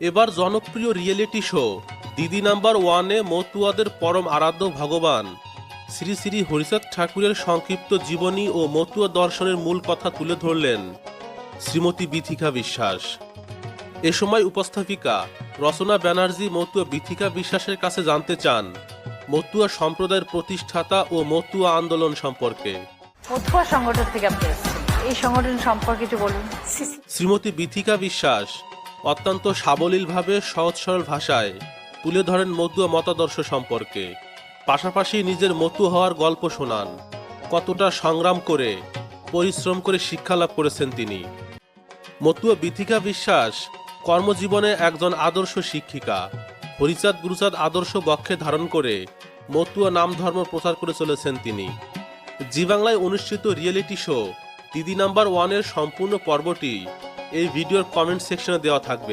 এবার জনপ্রিয় reality show. দিদি নাম্বার ওয়ানে মতুয়াদের পরম আরাধ্য ভগবান। শ্রী শ্রী হরিচাঁদ ঠাকুরের সংক্ষিপ্ত জীবনী ও মতুয়া দর্শনের মূল কথা তুলে ধরলেন শ্রীমতী বিথিকা বিশ্বাস। এ সময় উপস্থাপিকা রচনা ব্যানার্জি মতুয়া বিথিকা বিশ্বাসের কাছে জানতে চান মতুয়া সম্প্রদায়ের প্রতিষ্ঠাতা ও মতুয়া আন্দোলন সম্পর্কে। মতুয়া সংগঠন থেকে আপনি এই সংগঠন সম্পর্কে একটু বলুন। শ্রীমতী বিথিকা বিশ্বাস অত্যন্ত সাবলীলভাবে সহজ সরল ভাষায় তুলে ধরেন মতুয়া মতাদর্শ সম্পর্কে। পাশাপাশি নিজের মতু হওয়ার গল্প শোনান। কতটা সংগ্রাম করে, পরিশ্রম করে শিক্ষা লাভ করেছেন তিনি। মতুয়া বিথিকা বিশ্বাস কর্মজীবনে একজন আদর্শ শিক্ষিকা। হরিচাঁদ গুরুচাঁদ আদর্শ বক্ষে ধারণ করে মতুয়া নাম ধর্ম প্রচার করে চলেছেন তিনি। জি বাংলায় অনুষ্ঠিত রিয়েলিটি শো দিদি নাম্বার ওয়ানের সম্পূর্ণ পর্বটি এই ভিডিওর কমেন্ট সেকশনে দেওয়া থাকবে।